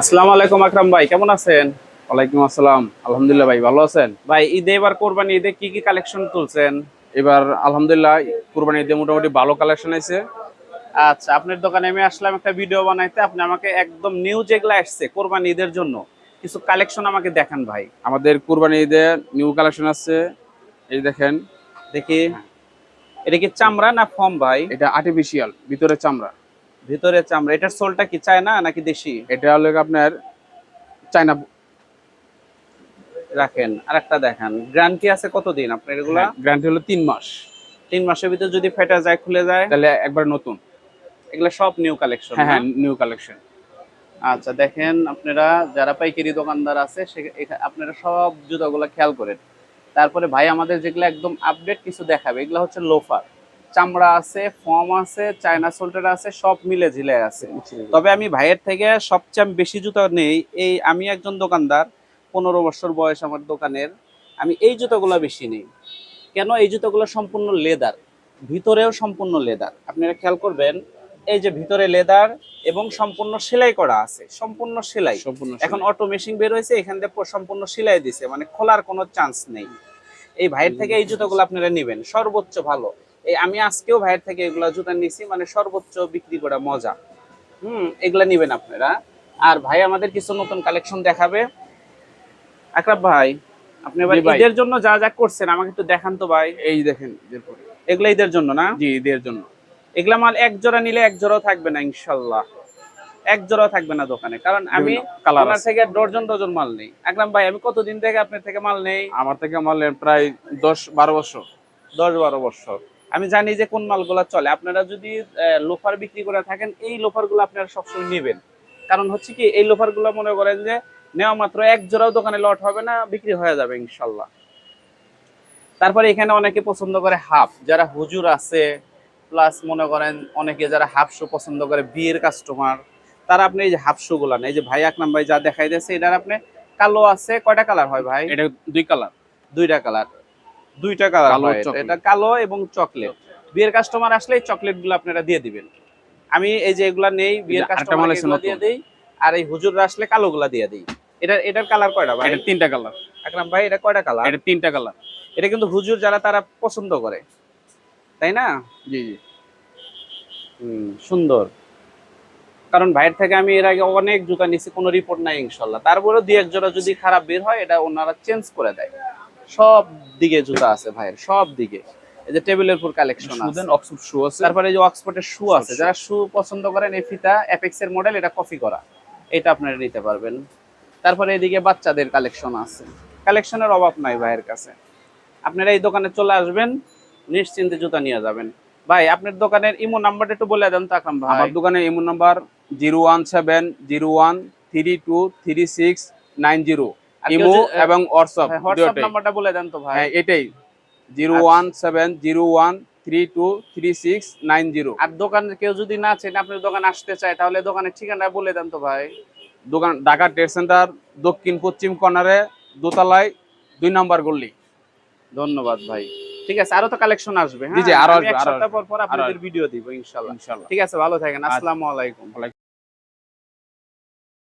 আসসালামু আলাইকুম আকরাম ভাই কেমন আছেন? ওয়ালাইকুম আসসালাম। আলহামদুলিল্লাহ ভাই ভালো আছেন? ভাই ঈদে এবার কোরবানি ঈদে কি কি কালেকশন তুলছেন? এবার আলহামদুলিল্লাহ কুরবানি ঈদে মোটামুটি ভালো কালেকশন আছে। আচ্ছা আপনার দোকানে আমি আসলাম একটা ভিডিও বানাইতে আপনি আমাকে একদম নিউ যেগুলো আসছে কোরবানি ঈদের জন্য কিছু কালেকশন আমাকে দেখান ভাই। আমাদের কুরবানি ঈদে নিউ কালেকশন আছে। এই দেখেন। দেখি। এটা কি চামড়া না ফর্ম ভাই? এটা আর্টিফিশিয়াল ভিতরে চামড়া। ভিতরে চামড়া এটার সোলটা কি চায়না নাকি দেশি? এটা হলো আপনার চায়না রাখেন আর একটা দেখান। গ্যারান্টি আছে কতদিন আপনার এগুলা? গ্যারান্টি হলো তিন মাস। তিন মাসের ভিতরে যদি ফেটা যায় খুলে যায়? তাহলে একবার নতুন। এগুলা সব নিউ কালেকশন হ্যাঁ হ্যাঁ নিউ কালেকশন আচ্ছা দেখেন আপনারা যারা পাইকারি দোকানদার আছে সে আপনারা সব জুতাগুলো খেয়াল করেন। তারপরে ভাই আমাদের যেগুলো একদম আপডেট কিছু দেখাবে এগুলো হচ্ছে লোফার চামড়া আছে ফর্ম আছে চায়না সোল্টার আছে সব মিলে ঝিলে আছে। তবে আমি ভাইয়ের থেকে সবচেয়ে বেশি জুতা নেই। এই আমি একজন দোকানদার পনেরো বছর বয়স আমার দোকানের। আমি এই জুতোগুলো বেশি নেই। কেন? এই জুতোগুলো সম্পূর্ণ লেদার। ভিতরেও সম্পূর্ণ লেদার। আপনারা খেয়াল করবেন এই যে ভিতরে লেদার এবং সম্পূর্ণ সেলাই করা আছে। সম্পূর্ণ সেলাই। সম্পূর্ণ এখন অটো মেশিন বের হয়েছে এখান থেকে সম্পূর্ণ সেলাই দিছে। মানে খোলার কোনো চান্স নেই। এই ভাইয়ের থেকে এই জুতোগুলো আপনারা নেবেন। সর্বোচ্চ ভালো। এই আমি আজকেও ভাইয়ের থেকে এগুলা জুতা নিছি মানে সর্বোচ্চ বিক্রি করা মজা। হুম এগুলা নেবেন আপনারা। আর ভাই আমাদের কিছু নতুন কালেকশন দেখাবে। আকরাব ভাই আপনি ভাই। ঈদের জন্য যা যা করছেন আমাকে একটু দেখান তো ভাই। এই দেখেন এগুলা ঈদের জন্য না? জি ঈদের জন্য। এগুলা মাল এক জোড়া নিলে এক জোড়াও থাকবে না ইনশাল্লাহ। এক জোড়াও থাকবে না দোকানে কারণ আমি আপনার থেকে ডজন ডজন মাল নেই। আকরাম ভাই আমি কতদিন থেকে আপনার থেকে মাল নেই? আমার থেকে মাল নেন প্রায় দশ বারো বছর। দশ বারো বছর। আমি জানি যে কোন মালগুলো চলে। আপনারা যদি লোফার বিক্রি করে থাকেন এই লোফারগুলো আপনারা সবসময় নেবেন। কারণ হচ্ছে কি এই লোফারগুলো মনে করেন যে নেওয়া মাত্র এক জোড়াও দোকানে লট হবে না বিক্রি হয়ে যাবে ইনশাল্লাহ। তারপরে এখানে অনেকে পছন্দ করে হাফ। যারা হুজুর আছে প্লাস মনে করেন অনেকে যারা হাফ শু পছন্দ করে বিয়ের কাস্টমার তারা আপনি এই যে হাফ শু গুলা এই যে ভাই আকরাম ভাই যা দেখাই দিয়েছে এটার আপনি কালো আছে কয়টা কালার হয় ভাই? এটা দুই কালার। দুইটা কালার। দুইটা কালার কালো, এটা। কালো এবং চকলেট বিয়ের কাস্টমার আসলে এই চকলেটগুলো আপনারা দিয়ে দিবেন। আমি এই যে এগুলা নেই বিয়ের কাস্টমার দিয়ে দেই। আর এই হুজুররা আসলে কালো গুলা দিয়ে দিই। এটা এটার কালার কয়টা ভাই? এটা তিনটা কালার আকরাম ভাই এটা কয়টা কালার এটা তিনটা কালার এটা কিন্তু হুজুর যারা তারা পছন্দ করে। তাই না? জি জি। হুম সুন্দর। কারণ ভাইয়ের থেকে আমি এর আগে অনেক জুতা নিছি কোনো রিপোর্ট নাই ইনশাল্লাহ। তারপরেও দুই এক জোড়া যদি খারাপ বের হয় এটা ওনারা চেঞ্জ করে দেয়। সব দিকে জুতা আছে ভাইয়ের সব দিকে। এই যে টেবিলের উপর কালেকশন আছে। অক্সফোর্ড শু আছে। তারপরে এই যে অক্সফোর্ডের শু আছে যারা শু পছন্দ করেন এই ফিতা অ্যাপেক্স এর মডেল এটা কপি করা। এটা আপনারা নিতে পারবেন। তারপরে এদিকে বাচ্চাদের কালেকশন আছে। কালেকশনের অভাব নাই ভাইয়ের কাছে। আপনারা এই দোকানে চলে আসবেন নিশ্চিন্তে জুতা নিয়ে যাবেন। ভাই আপনার দোকানের ইমো নাম্বারটা একটু বলে দেন তো আকরাম ভাই। আমার দোকানে এমন number zero one seven zero one three two three six nine zero. Imo এবং হোয়াটসঅ্যাপ হ্যাঁ, হোয়াটসঅ্যাপ নাম্বারটা বলে দেন তো ভাই। হ্যাঁ এটাই। জিরো আচ্ছা। One seven zero one three two three six nine zero. আর দোকানে কেউ যদি না চেনে আপনার দোকানে আসতে চায় তাহলে দোকানের ঠিকানা বলে দেন তো ভাই। দোকান ঢাকা ট্রেড সেন্টার দক্ষিণ পশ্চিম কর্নারে দোতলায় দুই নাম্বার গল্লি ধন্যবাদ ভাই। ঠিক আছে আরও তো কালেকশন আসবে জি, হ্যাঁ? জি, আরও এক আসবে, আরও পর পর আপনাদের ভিডিও দিব ইনশাল্লাহ। ঠিক আছে ভালো থাকেন আসসালামু আলাইকুম।